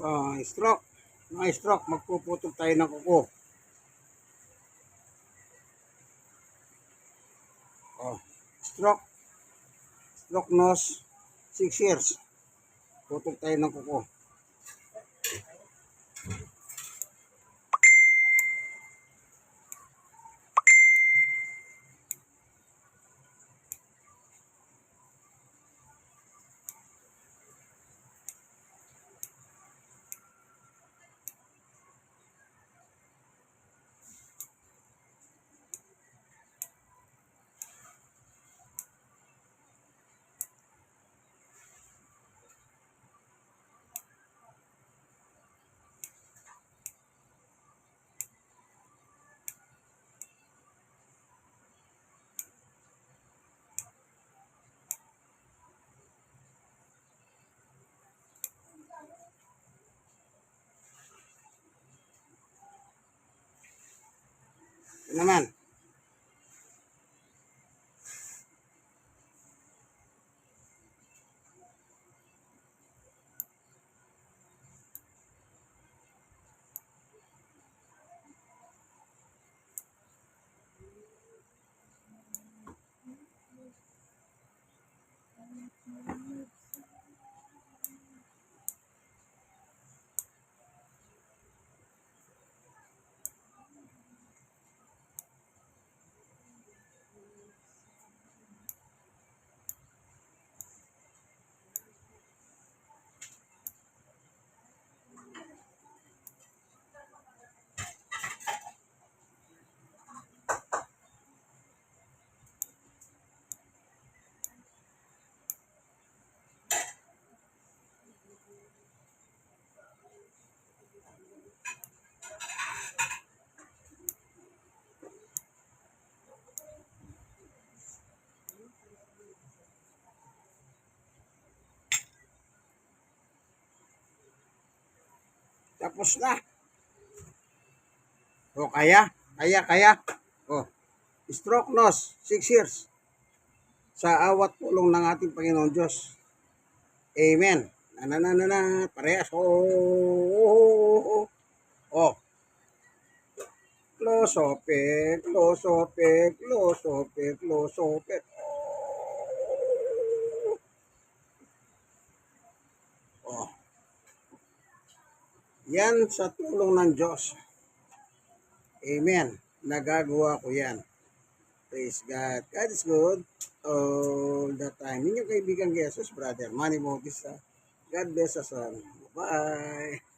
Ah, stroke. Mga stroke, magpuputol tayo ng kuko. Oh, stroke. Stroke nose, 6 years. Putol tayo ng kuko. Ito naman. Tapos na. O, kaya? Kaya, kaya? O, stroke nose, 6 years. Sa awat tulong ng ating Panginoon Diyos. Amen. Na na na na. Parehas. O, o, o. O. Close open, close open, close open, close open. Oh. Yan sa tulong ng Diyos. Amen. Nagagawa ko yan. Praise God. God is good all the time. Inyong kaibigan Jesus, brother. Manny Bautista. God bless us all. Bye.